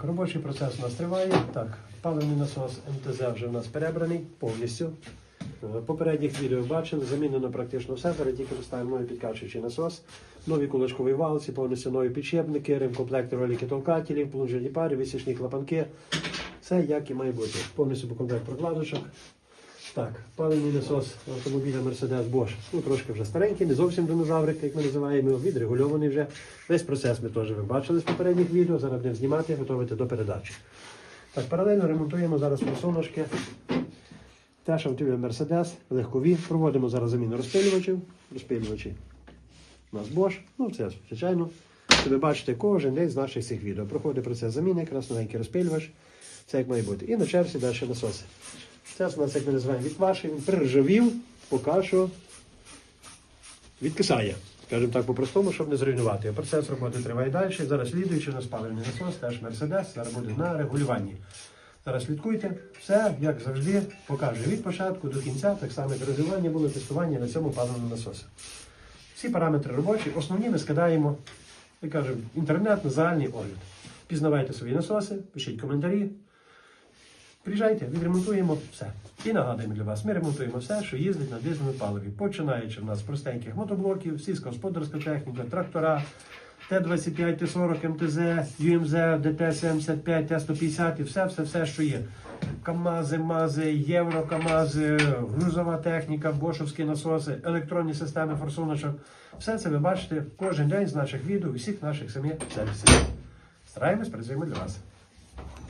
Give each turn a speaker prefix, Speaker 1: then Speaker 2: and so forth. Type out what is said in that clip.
Speaker 1: Так, робочий процес у нас триває. Так, паливний насос МТЗ вже у нас перебраний повністю. Е, Попередніх відео бачили, замінено практично все, зараз тільки поставимо новий підкачуючий насос, нові кулачкові валці, повністю нові підшипники, ремкомплекти роліки толкателів, плунжерні пари, висічні клапанки. Все як і має бути. Повністю по комплект прокладочок. Так, паливний насос автомобіля Mercedes Bosch. Ну, трошки вже старенький, не зовсім динозаврик, як ми називаємо, відрегульований вже. Весь процес ми теж ви бачили з попередніх відео. Зараз будемо знімати, готувати до передачі. Так, паралельно ремонтуємо зараз форсуночки. Теж автомобіль Mercedes, легкові. Проводимо зараз заміну розпилювачів. Розпилювачі у нас Bosch. Ну, це звичайно. Це ви бачите кожен день з наших цих відео. Проходить процес заміни, якраз новенький розпилювач. Це як має бути. І на черзі далі насоси. Це у нас, як ми називаємо, відвашив, він приржавів, поки що відкисає. Скажімо так, по-простому, щоб не зруйнувати. Процес роботи триває далі. Зараз слідуючи на спалений насос, теж Мерседес, зараз буде на регулюванні. Зараз слідкуйте, все, як завжди, покаже від початку до кінця, так само як розвивання було тестування на цьому паливному насосі. Всі параметри робочі, основні ми скидаємо, як кажемо, інтернет на загальний огляд. Пізнавайте свої насоси, пишіть коментарі. Приїжджайте, відремонтуємо все. І нагадуємо для вас, ми ремонтуємо все, що їздить на дизельному паливі. Починаючи в нас з простеньких мотоблоків, сільськогосподарська техніка, трактора, Т-25, Т-40, МТЗ, ЮМЗ, ДТ-75, Т-150 і все, все, все, що є. КАМАЗи, МАЗи, Єврокамази, грузова техніка, бошовські насоси, електронні системи форсуночок. Все це ви бачите кожен день з наших відео, усіх наших самих сервісів. Стараємось, працюємо для вас.